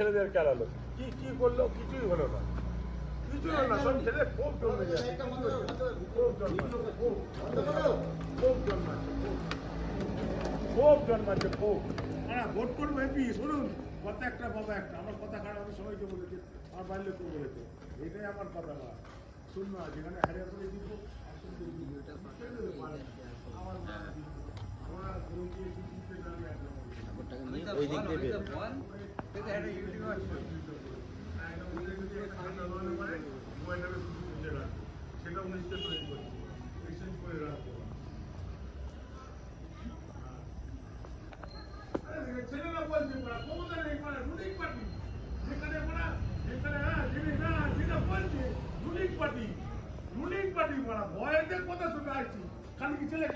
ছেলেদের কেলালো কি কি করল কিছুই হলো না। কিছুই হলো না সব ছেলে খুব জন্মে যাচ্ছে খুব জন্মাচ্ছে খুব। খুব জন্মাচ্ছে খুব। খুব জন্মাচ্ছে খুব। হ্যাঁ ভোট করব এমপি শুনুন কথা একটা বাবা একটা। আমার কথা খারাপ আমি সবাইকে বলেছি আমার লোককে বলেছে এটাই আমার কথা না শূন্য এখানে করে দিব আমার মা দিব। আমরা গুরু দিয়ে দিতে জানি একদম ওই দিক দিয়ে বের। সেটা উনিশকে তৈরি করছে রিসেন্ট করে রাখব ছেলেরা বলছে রুলিং পার্টি যেখানে যেখানে হ্যাঁ যিনি না যেটা বলছে রুলিং পার্টি রুলিং পার্টি মারা ভয়েতে কথা শুনে আসছি খালি কি ছেলে